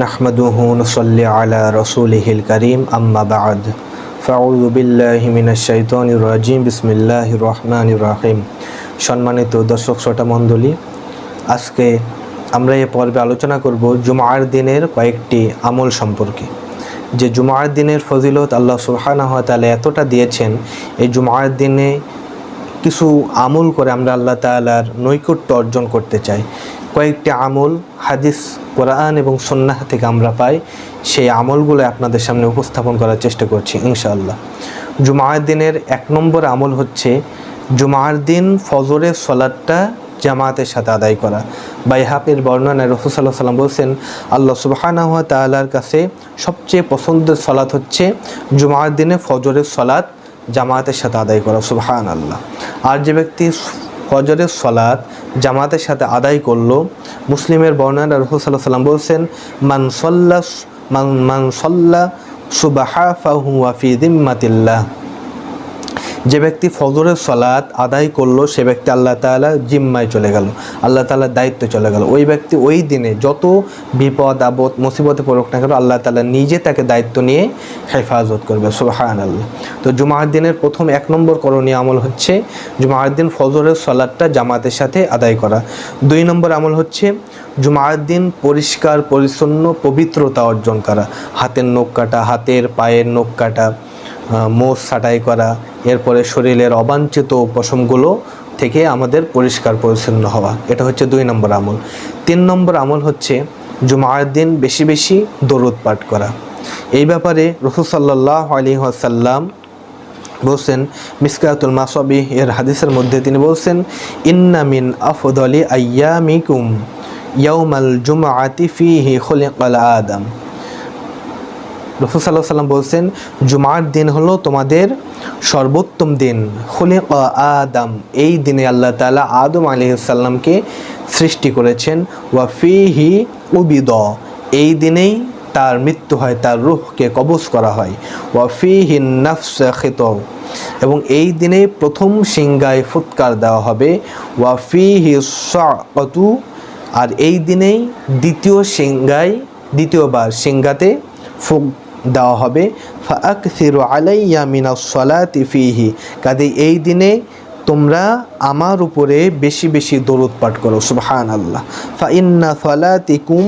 নাহমাদুহু নসল্লি আলা রসুলিহিল করিম, আম্মা বাদ। ফাউযু বিল্লাহি মিনাশ শাইতানির রাজিম, বিসমিল্লাহির রহমানির রহিম। সম্মানিত দর্শক, শ্রোতা, মণ্ডলী, আজকে আমরা এ পর্বে আলোচনা করব জুমার দিনের কয়েকটি আমল সম্পর্কে। যে জুমার দিনের ফজিলত আল্লাহ সুবহানাহু ওয়া এতটা দিয়েছেন, এই জুমার দিনে কিছু আমল করে আমরা আল্লাহ তালার নৈকট্য অর্জন করতে চাই। কয়েকটি আমল, হাদিস, কোরআন এবং সন্ন্যাহ থেকে আমরা পাই। সেই আমলগুলো আপনাদের সামনে উপস্থাপন করার চেষ্টা করছি, ইনশাআল্লাহ। জুমার দিনের এক নম্বর আমল হচ্ছে, জুমার দিন ফজরের সলাদটা জামাতের সাথে আদায় করা। বাইহাকের বর্ণনায় রসুল সাল্লাহ সাল্লাম বলছেন, আল্লাহ সুবাহানা হুয়া তাআলার কাছে সবচেয়ে পছন্দের সলাৎ হচ্ছে জুমার দিনে ফজরের সলাৎ জামাতের সাথে আদায় করা। সুবাহান আল্লাহ আর যে ব্যক্তি ফজরের সলাৎ জামাতের সাথে আদায় করল। মুসলিমের বর্ণনা রসুল সাল্লাহ সাল্লাম বলছেন, মান সল্লা মান সুবাহা ফাহু দিম্মাতিল্লাহ। যে ব্যক্তি ফজরের সলাৎ আদায় করল, সে ব্যক্তি আল্লাহ তাআলা জিম্মায় চলে গেল, আল্লাহ তাআলার দায়িত্ব চলে গেল। ওই ব্যক্তি ওই দিনে যত বিপদ, আপদ, মুসিবতে পড়ুক না কেন আল্লাহ তালা নিজে তাকে দায়িত্ব নিয়ে হেফাজত করবে সুবাহান আল্লাহ তো জুমার দিনের প্রথম এক নম্বর করণীয় আমল হচ্ছে জুমার দিন ফজরের সলাদটা জামাতের সাথে আদায় করা। দুই নম্বর আমল হচ্ছে জুমার দিন পরিষ্কার, পরিচ্ছন্ন, পবিত্রতা অর্জন করা। হাতের নখ কাটা, হাতের পায়ের নখ কাটা। মোষ ছাটাই করা, এরপরে শরীরের অবাঞ্ছিত পশমগুলো থেকে আমাদের পরিষ্কার পরিচ্ছন্ন হওয়া, এটা হচ্ছে দুই নম্বর আমল। তিন নম্বর আমল হচ্ছে জুমার দিন বেশি বেশি দরুদ পাঠ করা। এই ব্যাপারে রসুল সাল্লাহ আলী আসাল্লাম বলছেন, মিসকাতুল মাসবি এর হাদিসের মধ্যে তিনি বলছেন, ইন্না মিন আফদলি আয়ামিকুম ইয়াউমাল জুমাআতি ফিহি খুলিকাল আদম। রসুল সাল্লাহ সাল্লাম বলছেন, জুমার দিন হলো তোমাদের সর্বোত্তম দিন। হলে আদম। এই দিনে আল্লাহ তালা আদম আলিহাল্লামকে সৃষ্টি করেছেন ওয়াফিহি উবিদ। এই দিনেই তার মৃত্যু হয়, তার রুহকে কবজ করা হয় ওয়াফিহি নফস খিত এবং এই দিনে প্রথম সিংগায় ফুৎকার দেওয়া হবে ওয়াফিহি সাকতু আর এই দিনেই দ্বিতীয় সিংগায় দ্বিতীয়বার সিংগাতে ফুক দেওয়া হবে ফাকসিরু আলাইয়া মিনা সলাতি ফিহি কাজে এই দিনে তোমরা আমার উপরে বেশি বেশি দরুদ পাঠ করো সুবহান আল্লাহ ফা ইন্না সলাতিকুম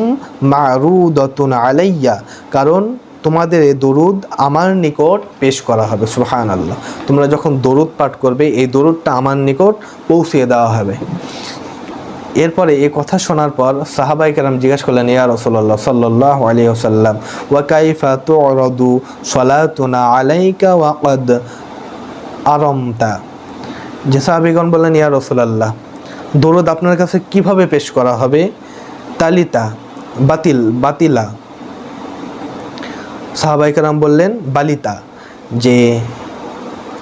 মারুদাতুন আলাইয়া কারণ তোমাদের এই দরুদ আমার নিকট পেশ করা হবে সুবহান আল্লাহ তোমরা যখন দরুদ পাঠ করবে, এই দরুদটা আমার নিকট পৌঁছিয়ে দেওয়া হবে। এরপরে এ কথা শোনার পর সাহাবাই কেরাম জিজ্ঞাসা করলেন, ইয়া রসল্লাহ সাল্লাহ আলী আসাল্লাম ওয়াকাইফা তো রদু সলাতুনা আলাইকা ওয়াকদ আরমতা? যে সাহাবিগণ বললেন, ইয়া রসুলাল্লাহ, দৌরদ আপনার কাছে কীভাবে পেশ করা হবে? তালিতা, বাতিল, বাতিলা। সাহাবাই কেরাম বললেন, বালিতা, যে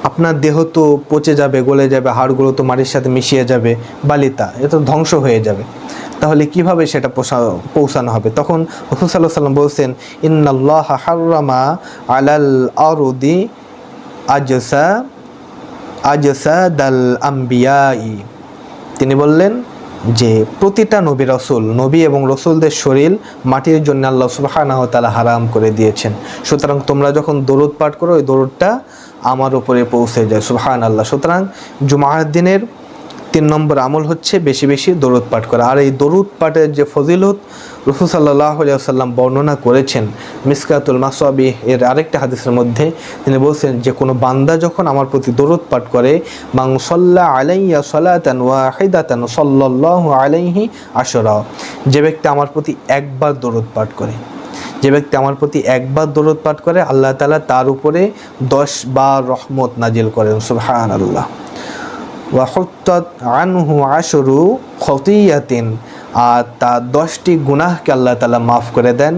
আপনার দেহ তো পচে যাবে, গলে যাবে, হাড়গুলো তো মাটির সাথে মিশিয়ে যাবে, বালিতা, এ তো ধ্বংস হয়ে যাবে। তাহলে কীভাবে সেটা পৌঁছানো হবে? তখন রসুল সাল্লাহ সাল্লাম বলছেন, ইন্নাল্লাহ হার্রামা আলাল আরুদি আজসা আজসা দাল আম্বিয়াই। তিনি বললেন যে, প্রতিটা নবী রসুল, নবী এবং রসুলদের শরীর মাটির জন্য আল্লাহ সুবাহানাহ তালা হারাম করে দিয়েছেন। সুতরাং তোমরা যখন দরুদ পাঠ করো, ওই দরুদটা আমার উপরে পৌঁছে যায়। সুবহান আল্লাহ সুতরাং জুমার দিনের তিন নম্বর আমল হচ্ছে বেশি বেশি দরুদ পাঠ করা। আর এই দরুদ পাঠের যে ফজিলত রসুল সাল্লাহ বর্ণনা করেছেন, মিসকাতুল মাসবি, এর আরেকটা হাদিসের মধ্যে তিনি বলছেন যে, কোনো বান্দা যখন আমার প্রতি দরুদ পাঠ করে মাং সল্লাহ আলাইয়া সলাতান ওয়াহিদাতান সল্লাহ আলাইহি আশরা, যে ব্যক্তি আমার প্রতি একবার দরুদ পাঠ করে যে ব্যক্তি আমার প্রতি একবার দরুদ পাঠ করে, আল্লাহ তালা তার উপরে দশ বার রহমত নাজিল করেন সুবহান আল্লাহ ওয়াহত্তত আনহু আশরু খতিয়াতিন, আর তার দশটি গুনাহকে আল্লাহ তালা মাফ করে দেন।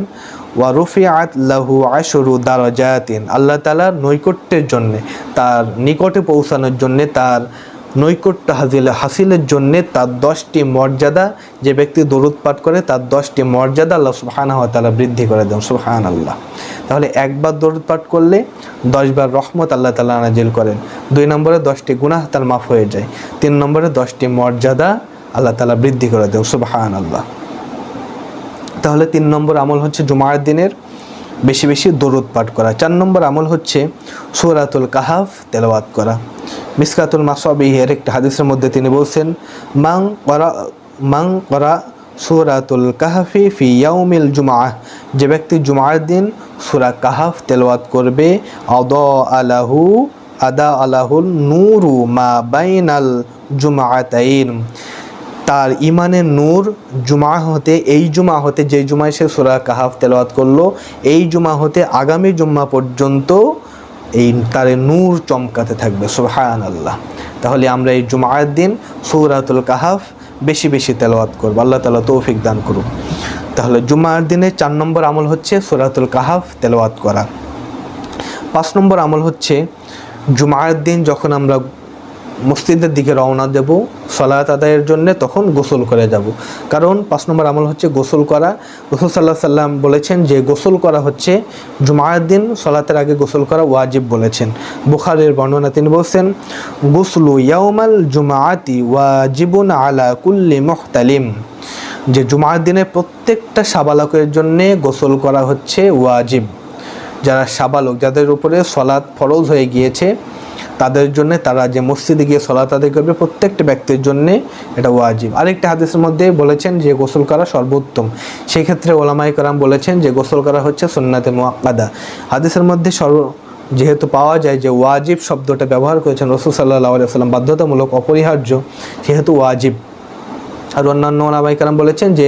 ওয়া রুফিআত লাহু আশরু দারাজাতিন, আল্লাহ তালার নৈকট্যের জন্যে, তার নিকটে পৌঁছানোর জন্যে তার নৈকট্য হাসিল, হাসিলের জন্যে তার দশটি মর্যাদা যে ব্যক্তি দরুদ পাঠ করে, তার দশটি মর্যাদা আল্লাহ সুবহানাহু ওয়া তাআলা বৃদ্ধি করে দেন সুবহান আল্লাহ তাহলে একবার দরুদ পাঠ করলে দশবার রহমত আল্লাহ তালা নাজিল করেন। দুই নম্বরে দশটি গুনাহ তার মাফ হয়ে যায়। তিন নম্বরে দশটি মর্যাদা আল্লাহ তালা বৃদ্ধি করে দেন সুবহান আল্লাহ তাহলে তিন নম্বর আমল হচ্ছে জুমার দিনের। বেশি বেশি দরুদ পাঠ করা। চার নম্বর আমল হচ্ছে সুরাতুল কাহাফ তেলাওয়াত করা। মিসকাতুল মাসাবিহের একটা হাদিসের মধ্যে তিনি বলছেন, মাং করা মাং করা সুরাতুল কাহাফি ফি ইয়াউমিল জুমা যে ব্যক্তি জুমার দিন সুরা কাহাফ তেলাওয়াত করবে আদ আলাহু আদা আলাহুল নুরু মা বাইনাল জুমাআতাইন। তার ইমানের নূর জুমা হতে, এই জুমা হতে যেই জুমায় সে সুরা কাহাফ তেলাওয়াত করল, এই জুমা হতে, আগামী জুম্মা পর্যন্ত এই তার নূর চমকাতে থাকবে সুবহান আল্লাহ তাহলে আমরা এই জুমায়ের দিন সৌরাতুল কাহাফ বেশি বেশি তেলাওয়াত করব। আল্লাহ তালা তৌফিক দান করুক। তাহলে জুমার দিনে চার নম্বর আমল হচ্ছে সুরাতুল কাহাফ তেলাওয়াত করা। পাঁচ নম্বর আমল হচ্ছে জুমার দিন যখন আমরা মসজিদের দিকে রওনা দেব, সলাত আদায়ের জন্য তখন গোসল করে যাব। কারণ পাঁচ নম্বর আমল হচ্ছে গোসল করা। গোসল সাল্লাহ সাল্লাম বলেছেন যে গোসল করা হচ্ছে জুমার দিন, সলাতের আগে গোসল করা ওয়াজিব বলেছেন। বুখারের বর্ণনা তিনি বলছেন, গুসলু ইয়াউমাল জুমাআতি ওয়াজিবুন আলা কুল্লি মুহতালিম যে জুমার দিনে প্রত্যেকটা সাবালকের জন্যে গোসল করা হচ্ছে ওয়াজিব। যারা সাবালক, যাদের উপরে সলাৎ ফরজ হয়ে গিয়েছে তাদের জন্য তারা যে মসজিদে গিয়ে সলাত আদায় করবে, প্রত্যেকটা ব্যক্তির জন্য এটা ওয়াজিব। আরেকটা হাদিসের মধ্যে বলেছেন যে গোসল করা সর্বোত্তম। সেক্ষেত্রে ওলামাই কারাম বলেছেন যে গোসল করা হচ্ছে সুন্নাতে মোয়াক্কাদা হাদিসের মধ্যে সর্ব, যেহেতু পাওয়া যায় যে ওয়াজিব শব্দটা ব্যবহার করেছেন রসুল সাল্লাহ সাল্লাম বাধ্যতামূলক, অপরিহার্য, সেহেতু ওয়াজিব। আর অন্যান্য ওলামাই কারাম বলেছেন যে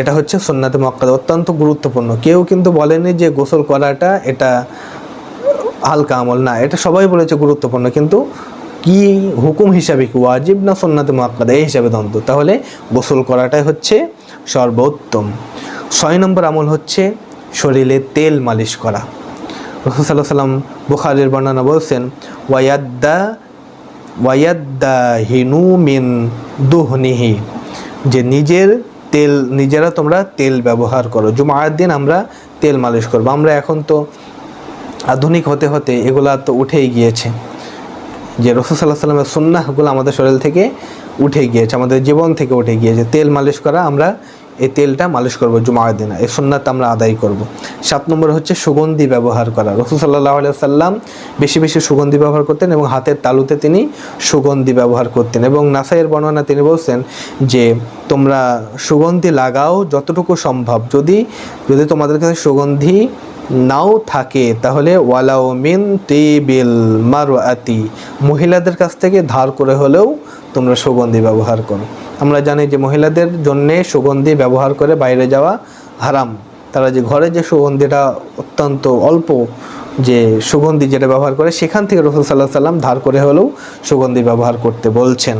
এটা হচ্ছে সুন্নাতে মক্কাদা অত্যন্ত গুরুত্বপূর্ণ। কেউ কিন্তু বলেনি যে গোসল করাটা এটা হালকা আমল, না, এটা সবাই বলেছে গুরুত্বপূর্ণ, কিন্তু কি হুকুম হিসাবে, কি ওয়াজিব না সন্নাতে মোয়াক্কাদা এই হিসাবে দ্বন্দ্ব। তাহলে গোসল করাটাই হচ্ছে সর্বোত্তম। ছয় নম্বর আমল হচ্ছে শরীরে তেল মালিশ করা। রসুল সাল্লাহ সাল্লাম বুখারের বর্ণনা বলছেন, ওয়ায়াদ্দা ওয়ায়াদ্দা হিনু মিন দুহনিহি যে নিজের তেল, নিজেরা তোমরা তেল ব্যবহার করো। জুমার দিন আমরা তেল মালিশ করব। আমরা এখন তো আধুনিক হতে হতে এগুলা তো উঠেই গিয়েছে। যে রসুল সাল্লাহ সাল্লামের সুন্নাহগুলো আমাদের শরীর থেকে উঠে গিয়েছে, আমাদের জীবন থেকে উঠে গিয়েছে। তেল মালিশ করা আমরা এই তেলটা মালিশ করব, জুমার দিনে। এই সুন্নাত আমরা আদায় করব। সাত নম্বর হচ্ছে সুগন্ধি ব্যবহার করা। রসুল সাল্লাহ সাল্লাম বেশি বেশি সুগন্ধি ব্যবহার করতেন এবং হাতের তালুতে তিনি সুগন্ধি ব্যবহার করতেন এবং নাসাইয়ের বর্ণনা তিনি বলছেন যে, তোমরা সুগন্ধি লাগাও যতটুকু সম্ভব। যদি যদি তোমাদের কাছে সুগন্ধি নাও থাকে, তাহলে ওয়ালাও মিন টিবিল মারুয়াতি মহিলাদের কাছ থেকে ধার করে হলেও তোমরা সুগন্ধি ব্যবহার করো। আমরা জানি যে মহিলাদের জন্যে সুগন্ধি ব্যবহার করে বাইরে যাওয়া হারাম। তারা যে ঘরে যে সুগন্ধিটা অত্যন্ত অল্প যে সুগন্ধি যেটা ব্যবহার করে, সেখান থেকে রসুল সাল্লাহ সাল্লাম ধার করে হলেও সুগন্ধি ব্যবহার করতে বলছেন।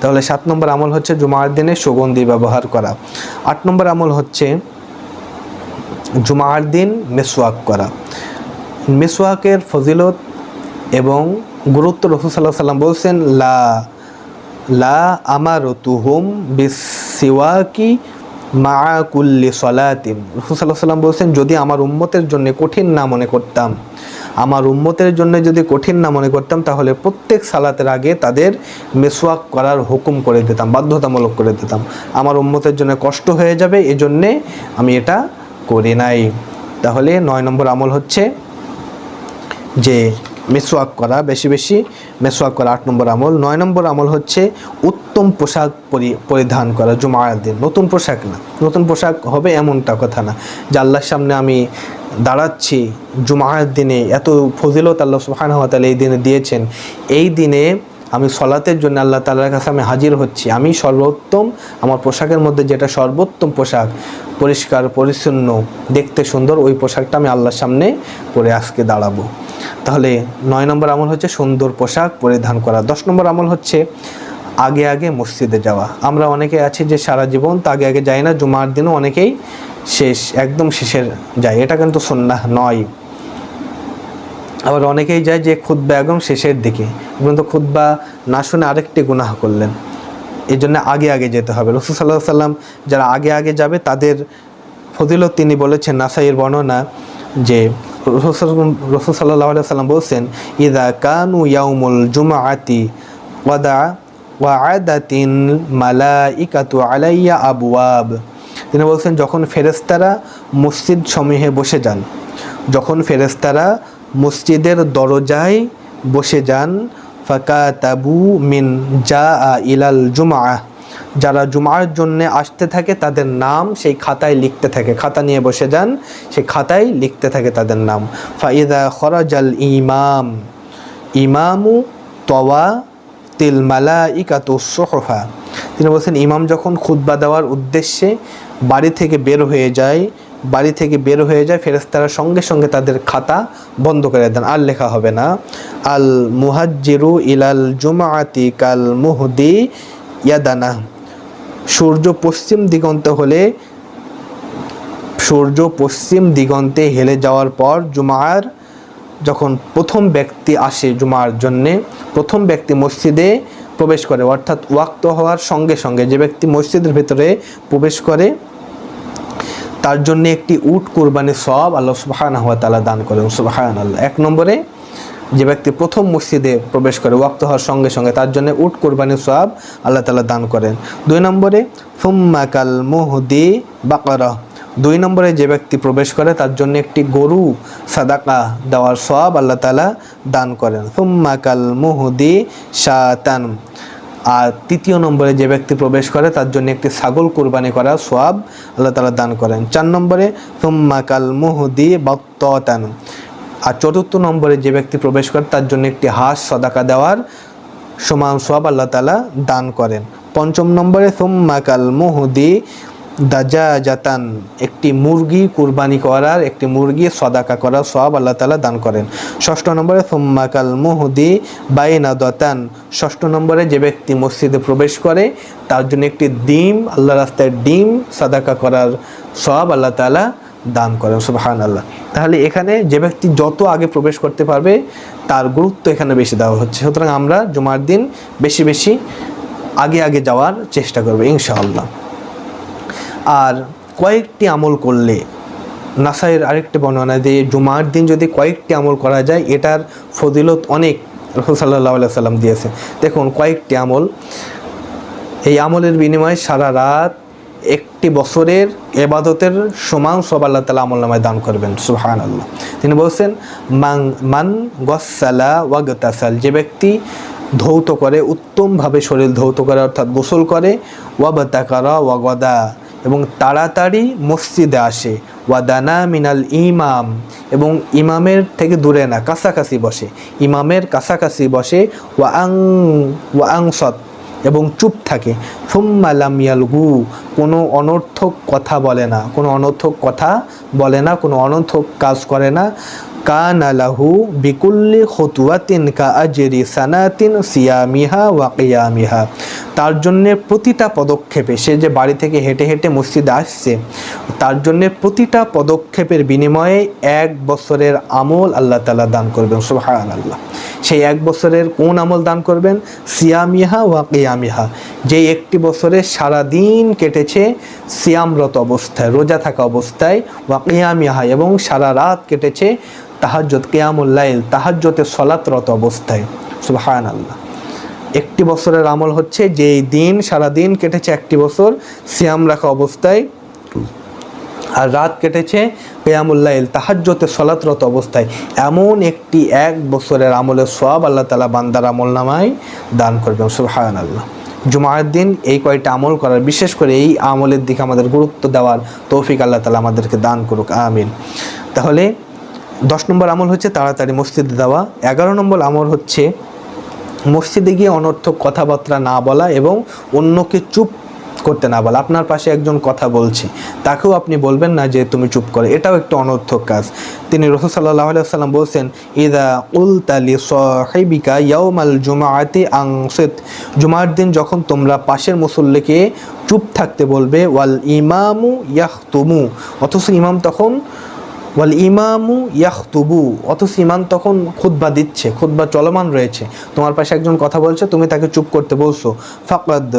তাহলে সাত নম্বর আমল হচ্ছে জুমার দিনে সুগন্ধি ব্যবহার করা। আট নম্বর আমল হচ্ছে জুমার দিন মেসওয়াক করা। মেসওয়াকের ফজিলত এবং গুরুত্ব রসুল সাল্লাহ সাল্লাম বলছেন, লা লা আমার তুহুম বিসিওয়াকি মা কুল্লি সলাতিন। রসুল সাল্লাম বলছেন, যদি আমার উম্মতের জন্য কঠিন না মনে করতাম, আমার উম্মতের জন্য যদি কঠিন না মনে করতাম, তাহলে প্রত্যেক সালাতের আগে তাদের মেসওয়াক করার হুকুম করে দিতাম, বাধ্যতামূলক করে দিতাম। আমার উম্মতের জন্য কষ্ট হয়ে যাবে, এজন্যে আমি এটা করি নাই। তাহলে নয় নম্বর আমল হচ্ছে যে মেসোয়াক করা, বেশি বেশি মেসোয়াক করা আট নম্বর আমল। নয় নম্বর আমল হচ্ছে উত্তম পোশাক পরিধান করা জুমার দিন। নতুন পোশাক না। নতুন পোশাক হবে এমনটা কথা না। যে আল্লাহর সামনে আমি দাঁড়াচ্ছি জুমার দিনে, এত ফজিলত আল্লাহ সুহান হাতাল এই দিনে দিয়েছেন। এই দিনে আমি সলাতের জন্য আল্লাহ তালার কাছে আমি হাজির হচ্ছি। আমি সর্বোত্তম আমার পোশাকের মধ্যে যেটা সর্বোত্তম পোশাক, পরিষ্কার, পরিচ্ছন্ন, দেখতে সুন্দর, ওই পোশাকটা আমি আল্লাহর সামনে পরে আজকে দাঁড়াবো। তাহলে নয় নম্বর আমল হচ্ছে সুন্দর পোশাক পরিধান করা। দশ নম্বর আমল হচ্ছে আগে আগে মসজিদে যাওয়া। আমরা অনেকে আছি যে সারা জীবন তো আগে আগে যাই না, জুমার দিনও অনেকেই শেষ, একদম শেষের যায়। এটা কিন্তু সন্না নয়। আবার অনেকেই যায় যে খুদ্া একদম শেষের দিকে। কিন্তু খুদ্া না শুনে আরেকটি গুনাহ করলেন। এই জন্য আগে আগে যেতে হবে। রসুল সাল্লাহ সাল্লাম যারা আগে আগে যাবে, তাদের ফজিলত তিনি বলেছেন নাসাইয়ের বর্ণনা যে রসুল সাল্লাহ সাল্লাম বলছেন ইদা কানু ইয়াউমুল জুমা আতি ওয়াদা ওয়াদাতিন মালা ইকাতু আলাইয়া আবুয়াব তিনি বলছেন, যখন ফেরেস্তারা মসজিদ সমূহে বসে যান, যখন ফেরেস্তারা মসজিদের দরজায় বসে যান। ফাকা তাবু মিন যা ইলাল জুমা যারা জুমার জন্য আসতে থাকে তাদের নাম সেই খাতায় লিখতে থাকে। খাতা নিয়ে বসে যান, সেই খাতায় লিখতে থাকে তাদের নাম। ফাইদা খরাজাল ইমাম। ইমামু তওয়া তিল মালা ইকাতু সোহফা। তিনি বলছেন, ইমাম যখন খুতবা দেওয়ার উদ্দেশ্যে বাড়ি থেকে বের হয়ে যায় বাড়ি থেকে বের হয়ে যায় ফেরেস্তারা সঙ্গে সঙ্গে তাদের খাতা বন্ধ করে দেন। আর লেখা হবে না, আল মুহাজ্জিরু ইলাল জুমাআতি কাল মুহদি ইয়াদানা। সূর্য পশ্চিম দিগন্ত হলে, সূর্য পশ্চিম দিগন্তে হেলে যাওয়ার পর জুমার যখন প্রথম ব্যক্তি আসে জুমার জন্যে, প্রথম ব্যক্তি মসজিদে প্রবেশ করে, অর্থাৎ ওয়াক্ত হওয়ার সঙ্গে সঙ্গে যে ব্যক্তি মসজিদের ভেতরে প্রবেশ করে তার জন্য একটি উট কুরবানি সব আল্লাহ সুবাহান হাওয়া তালা দান করেন সুবাহান আল্লাহ এক নম্বরে যে ব্যক্তি প্রথম মসজিদে প্রবেশ করে, ওয়াক্ত হওয়ার সঙ্গে সঙ্গে তার জন্য উট কুরবানি সব আল্লাহ তালা দান করেন। দুই নম্বরে ফুম্মা কাল মুহদি বাকরা। দুই নম্বরে যে ব্যক্তি প্রবেশ করে, তার জন্য একটি গরু সাদাকা দেওয়ার সব আল্লাহ তালা দান করেন। ফুম্মা কাল মুহদি শাতান। আর তৃতীয় নম্বরে যে ব্যক্তি প্রবেশ করে, তার জন্য একটি ছাগল কুরবানি করা সোয়াব আল্লাহ তালা দান করেন। চার নম্বরে তুম্মা কাল মুহুদি বক্তান আর চতুর্থ নম্বরে যে ব্যক্তি প্রবেশ করে, তার জন্য একটি হাঁস সদাকা দেওয়ার সমান সোয়াব আল্লাহ তালা দান করেন। পঞ্চম নম্বরে সোম্মাকাল কাল মুহুদি দাজা জাতান একটি মুরগি কুরবানি করার, একটি মুরগি সদাকা করার সব আল্লাহ তালা দান করেন। ষষ্ঠ নম্বরে সুম্মাকাল মুহুদি বাইনা দতান। ষষ্ঠ নম্বরে, যে ব্যক্তি মসজিদে প্রবেশ করে, তার জন্য একটি ডিম আল্লাহ রাস্তায় ডিম সাদাকা করার সব আল্লাহ তালা দান করেন সুবাহান আল্লাহ তাহলে এখানে যে ব্যক্তি যত আগে প্রবেশ করতে পারবে, তার গুরুত্ব এখানে বেশি দেওয়া হচ্ছে। সুতরাং আমরা জুমার দিন বেশি বেশি আগে আগে যাওয়ার চেষ্টা করব, ইনশাআল্লাহ। আর কয়েকটি আমল করলে নাসাইয়ের আরেকটি বর্ণনা দিয়ে জুমার দিন যদি কয়েকটি আমল করা যায়, এটার ফজিলত অনেক রসুল সাল্লাহ সাল্লাম দিয়েছে। দেখুন, কয়েকটি আমল। এই আমলের বিনিময়ে সারা রাত একটি বছরের এবাদতের সমান সব আল্লাহ তালা আমল নামায় দান করবেন সুহান আল্লাহ তিনি বলছেন মান মান গসালা ওয়াগতাসাল যে ব্যক্তি ধৌত করে, উত্তমভাবে শরীর ধৌত করে, অর্থাৎ গোসল করে ওয়াবাতাকারা ওয়াগদা। এবং তাড়াতাড়ি মসজিদে আসে। ওয়াদানা মিনাল ইমাম এবং ইমামের থেকে দূরে না, কাছাকাছি বসে। ইমামের কাছাকাছি বসে ওয়াং ওয়াংসত এবং চুপ থাকে। ফুম্মালাম ইয়ালগু, কোনো অনর্থক কথা বলে না, কোনো অনর্থক কথা বলে না, কোনো অনর্থক কাজ করে না। কান লাহু বিকুল্লি খতুয়াতিন কা আজেরি সানাতিন সিয়ামিহা ওয়া কিয়ামিহা। তার জন্যে প্রতিটা পদক্ষেপে সে যে বাড়ি থেকে হেঁটে হেঁটে মসজিদে আসছে, তার জন্যে প্রতিটা পদক্ষেপের বিনিময়ে এক বছরের আমল আল্লাহ তালা দান করবেন সুবহান আল্লাহ সেই এক বছরের কোন আমল দান করবেন? সিয়ামিহা ওয়া কিয়ামিহা। যে একটি বছরে সারা দিন কেটেছে সিয়ামরত অবস্থায়, রোজা থাকা অবস্থায়, ওয়া কিয়ামিহা, এবং সারা রাত কেটেছে তাহাজ্জত কেয়ামুল্লাইল তাহাজ্জতে সলাতরত অবস্থায়। সুবহান আল্লাহ একটি বছরের আমল হচ্ছে যেই দিন সারা দিন কেটেছে একটি বছর সিয়াম রাখা অবস্থায় আর রাত কেটেছে কেয়ামুল্লাইল তাহাজ্জতে সলাতরত অবস্থায়। এমন একটি এক বছরের আমলের সব আল্লাহ তালা বান্দার আমল নামায় দান করবেন সুবহান আল্লাহ জুমার দিন এই কয়টা আমল করার, বিশেষ করে এই আমলের দিকে আমাদের গুরুত্ব দেওয়ার তৌফিক আল্লাহ তালা আমাদেরকে দান করুক, আমিন। তাহলে দশ নম্বর আমল হচ্ছে তাড়াতাড়ি মসজিদে দেওয়া, এগারো নম্বর আমল হচ্ছে মসজিদে গিয়ে অনর্থক কথাবার্তা না বলা এবং অন্যকে চুপ করতে না বলে, আপনার পাশে একজন কথা বলছে। তাকেও আপনি বলবেন না যে তুমি চুপ করে, এটাও একটা অনর্থক কাজ। তিনি রসুল সাল্লাহ সাল্লাম বলছেন, ইদা উল তালি সাহেবিকা ইয়াউমাল জুমাআতি আংসিত। জুমার দিন যখন তোমরা পাশের মুসল্লিকে চুপ থাকতে বলবে, ওয়াল ইমামু ইয়াহ ইয়াহতুমু অথচ ইমাম তখন ওয়াল ইমামু ইয়াহতুবু অথচ ইমাম তখন খুতবা দিচ্ছে, খুতবা চলমান রয়েছে। তোমার পাশে একজন কথা বলছে, তুমি তাকে চুপ করতে বলছো। ফাকাদ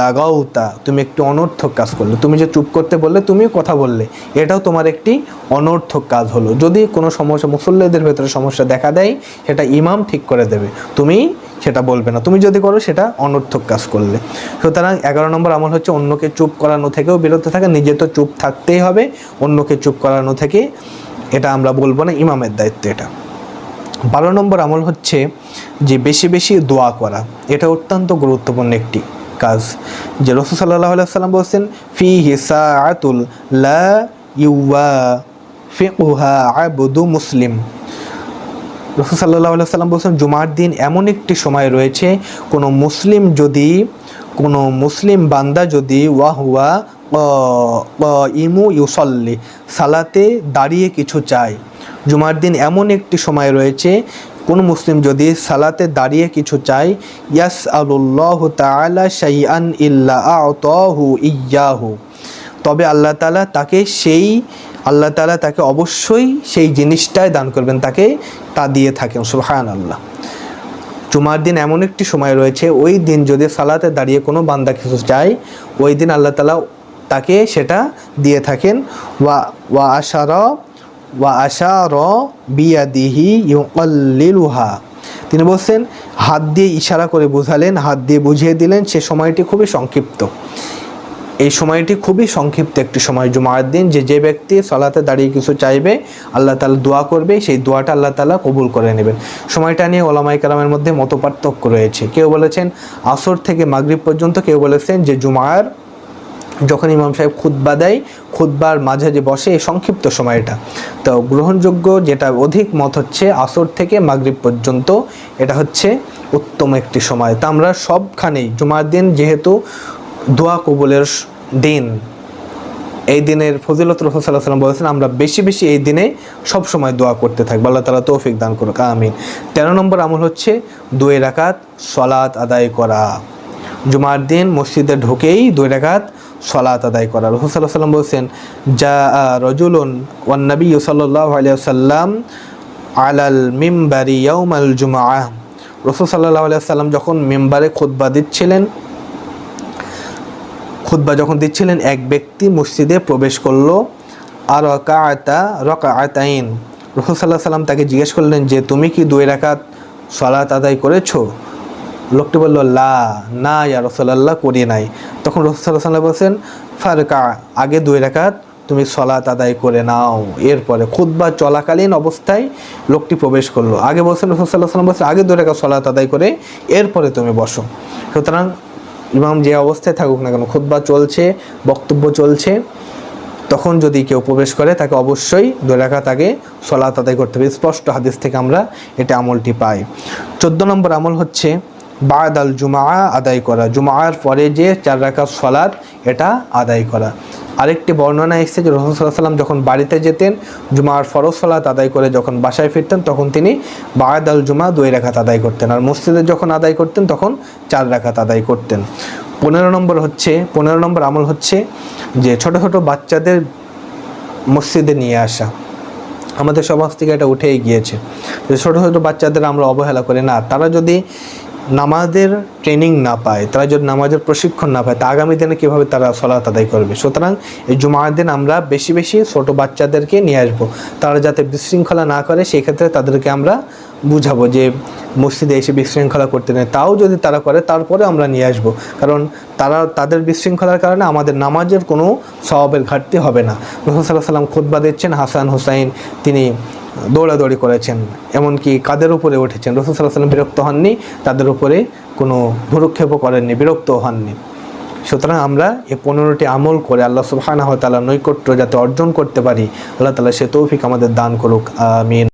লাগাউতা তুমি একটি অনর্থক কাজ করলে। তুমি যে চুপ করতে বললে, তুমিও কথা বললে। এটাও তোমার একটি অনর্থক কাজ হলো। যদি কোনো সমস্যা মুসল্লিদের ভেতরে সমস্যা দেখা দেয়, সেটা ইমাম ঠিক করে দেবে। তুমি সেটা বলবে না। তুমি যদি করো, সেটা অনর্থক কাজ করলে। সুতরাং এগারো নম্বর আমল হচ্ছে, অন্যকে চুপ করানো থেকেও বিরত থাকা। নিজে তো চুপ থাকতেই হবে, অন্যকে চুপ করানো থেকে এটা আমরা বলব না, ইমামের দায়িত্ব এটা। বারো নম্বর আমল হচ্ছে যে বেশি বেশি দোয়া করা। এটা অত্যন্ত গুরুত্বপূর্ণ একটি কাজ। যে রসুল সাল্লাহ সাল্লাম বলছেন ফি হিসা আতুল লা ইউয়া ফিকুহা আবদু মুসলিম। রসুল সাল্লাহ সাল্লাম বলছেন, জুমার দিন এমন একটি সময় রয়েছে, কোনো মুসলিম যদি, কোনো মুসলিম বান্দা যদি ওয়াহুয়া ইমু ইউসল্লি, সালাতে দাঁড়িয়ে কিছু চায়। জুমার দিন এমন একটি সময় রয়েছে, কোন মুসলিম যদি সালাতে দাঁড়িয়ে কিছু চায় ইয়াস আল্লাহ তালা শাইআন ইল্লা আতহু ইয়াহু। তবে আল্লাহ তালা তাকে সেই আল্লাহ তালা তাকে অবশ্যই সেই জিনিসটাই দান করবেন, তাকে তা দিয়ে থাকেন সুহান আল্লাহ জুমার দিন এমন একটি সময় রয়েছে, ওই দিন যদি সালাতে দাঁড়িয়ে কোনো বান্দা কিছু চায়, ওই দিন আল্লাহ তালা তাকে সেটা দিয়ে থাকেন, ওয়া ওয়া আশার ওয়া আশার বিয়াদিহি ইউকাল্লিলুহা। তিনি বলছেন, হাত দিয়ে ইশারা করে বোঝালেন, হাত দিয়ে বুঝিয়ে দিলেন, সে সময়টি খুবই সংক্ষিপ্ত। এই সময়টি খুবই সংক্ষিপ্ত একটি সময়। জুমার দিন যে যে ব্যক্তি সলাতে দাঁড়িয়ে কিছু চাইবে, আল্লাহ তালা দোয়া করবে, সেই দোয়াটা আল্লাহ তালা কবুল করে নেবেন। সময়টা নিয়ে ওলামাই কালামের মধ্যে মত পার্থক্য রয়েছে। কেউ বলেছেন আসর থেকে মাগরিব পর্যন্ত, কেউ বলেছেন যে জুমার যখন ইমাম সাহেব খুদ্া দেয় খুদ্বার মাঝে যে বসে, এই সংক্ষিপ্ত সময়টা। তো গ্রহণযোগ্য যেটা অধিক মত হচ্ছে আসর থেকে মাগরিব পর্যন্ত, এটা হচ্ছে উত্তম একটি সময়। তা আমরা সবখানেই জুমার দিন যেহেতু দোয়া কবুলের দিন। এই দিনের ফজিলত রসুল সাল্লাহ সাল্লাম বলেছেন, আমরা বেশি বেশি এই দিনে সব সময় দোয়া করতে থাকব। আল্লাহ তালা তৌফিক দান করুক, আমিন। তেরো নম্বর আমল হচ্ছে দুই রাকাত সলাৎ আদায় করা। জুমার দিন মসজিদে ঢুকেই দুই রাকাত সলাৎ আদায় করা। রসুল সাল্লাহ সাল্লাম বলছেন যা রজুলুন ওয়ান নবী সাল্লাহ আলিয়া সাল্লাম আলাল মিমবারি ইয়াউমাল জুমা রসুল সাল্লাহ আলিয়া সাল্লাম যখন মেম্বারে খুদ্া দিচ্ছিলেন খুদ্া যখন দিচ্ছিলেন, এক ব্যক্তি মসজিদে প্রবেশ করল আর রকা রকা আতাইন রসুল সাল্লাহ সাল্লাম তাকে জিজ্ঞেস করলেন যে, তুমি কি দুই রাকাত সলাত আদায় করেছ? লোকটি বলল, লা, না ইয়া রসল্লাহ করি নাই। তখন রসুল্লাহ সাল্লাহ বলছেন, ফারকা, আগে দুই রাকাত তুমি সলাত আদায় করে নাও। এরপরে খুদ্া চলাকালীন অবস্থায় লোকটি প্রবেশ করল। আগে বলছেন রসুল্লাহ সাল্লাম বলছেন, আগে দুই রাকাত সলাত আদায় করে, এরপরে তুমি বসো। সুতরাং ইমাম যে অবস্থায় থাকুক না কেন খুদ্া চলছে, বক্তব্য চলছে, তখন যদি কেউ প্রবেশ করে, তাকে অবশ্যই দুই রাখা তাকে সলাত আদায় করতে হবে। স্পষ্ট হাদিস থেকে আমরা এটা আমলটি পাই। চোদ্দ নম্বর আমল হচ্ছে বাদ আল জুমা আদায় করা। জুমার পরে যে চার রাখা সলাদ এটা আদায় করা। আরেকটি বর্ণনা এসেছে যে রসুল সাল্লাহ সাল্লাম যখন বাড়িতে যেতেন, জুমার ফরজ সলাত আদায় করে যখন বাসায় ফিরতেন, তখন তিনি বাদ আল জুমা দুই রাখাত আদায় করতেন আর মসজিদে যখন আদায় করতেন, তখন চার রাখাত আদায় করতেন। পনেরো নম্বর হচ্ছে, পনেরো নম্বর আমল হচ্ছে যে ছোট ছোট বাচ্চাদের মসজিদে নিয়ে আসা। আমাদের সমাজ থেকে এটা উঠেই গিয়েছে যে ছোটো ছোটো বাচ্চাদের আমরা অবহেলা করি না। তারা যদি নামাজের ট্রেনিং না পায়, তারা যদি নামাজের প্রশিক্ষণ না পায়, তা আগামী দিনে কীভাবে তারা সলাত আদায় করবে? সুতরাং এই জুমার দিন আমরা বেশি বেশি ছোট বাচ্চাদেরকে নিয়ে আসব। তারা যাতে বিশৃঙ্খলা না করে, সেই ক্ষেত্রে তাদেরকে আমরা বুঝাবো যে মসজিদে এসে বিশৃঙ্খলা করতে নেই। তাও যদি তারা করে, তারপরে আমরা নিয়ে আসব। কারণ তারা, তাদের বিশৃঙ্খলার কারণে আমাদের নামাজের কোনো স্বভাবের ঘাটতি হবে না। রসুল সাল্লাহ সাল্লাম খুদ্া দিচ্ছেন হাসান হুসাইন। তিনি দৌড়াদৌড়ি করেছেন, এমনকি কাদের উপরে উঠেছেন? রসুল সাল্লাহ বিরক্ত হননি, তাদের উপরে কোনো ভুরুক্ষেপও করেননি বিরক্ত হননি। সুতরাং আমরা এই পনেরোটি আমল করে আল্লাহ সুবাহ নৈকট্য যাতে অর্জন করতে পারি, আল্লাহ তালা সে তৌফিক আমাদের দান করুক, আমিন।